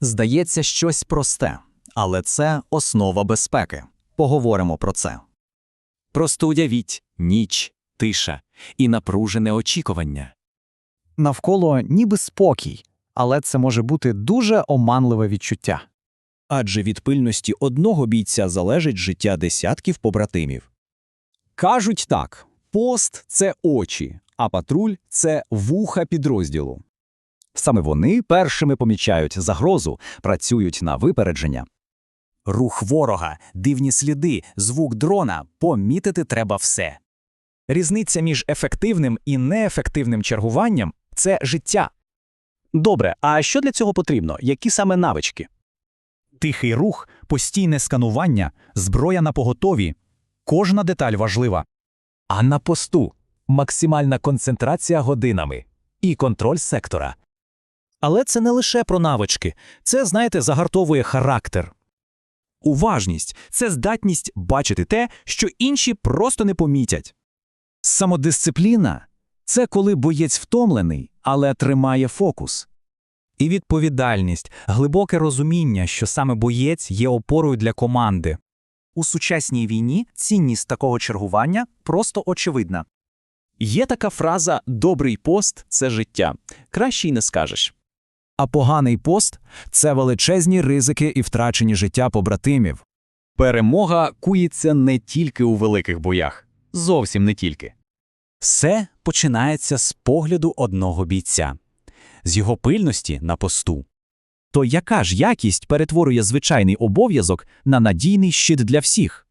Здається, щось просте, але це основа безпеки. Поговоримо про це. Просто уявіть ніч, тиша і напружене очікування. Навколо ніби спокій, але це може бути дуже оманливе відчуття. Адже від пильності одного бійця залежить життя десятків побратимів. Кажуть так: пост це очі, а патруль це вуха підрозділу. Саме вони першими помічають загрозу, працюють на випередження. Рух ворога, дивні сліди, звук дрона помітити треба все. Різниця між ефективним і неефективним чергуванням це життя. Добре, а що для цього потрібно? Які саме навички? Тихий рух, постійне сканування, зброя на поготові. Кожна деталь важлива. А на посту максимальна концентрація годинами і контроль сектора. Але це не лише про навички, це, знаєте, загартовує характер. Уважність це здатність бачити те, що інші просто не помітять. Самодисципліна це коли боєць втомлений, але тримає фокус. І відповідальність, глибоке розуміння, що саме боєць є опорою для команди. У сучасній війні цінність такого чергування просто очевидна. Є така фраза Добрий пост це життя. Краще й не скажеш. А поганий пост це величезні ризики і втрачені життя побратимів. Перемога кується не тільки у великих боях. Зовсім не тільки. Все починається з погляду одного бійця, з його пильності на посту. То яка ж якість перетворює звичайний обов'язок на надійний щит для всіх?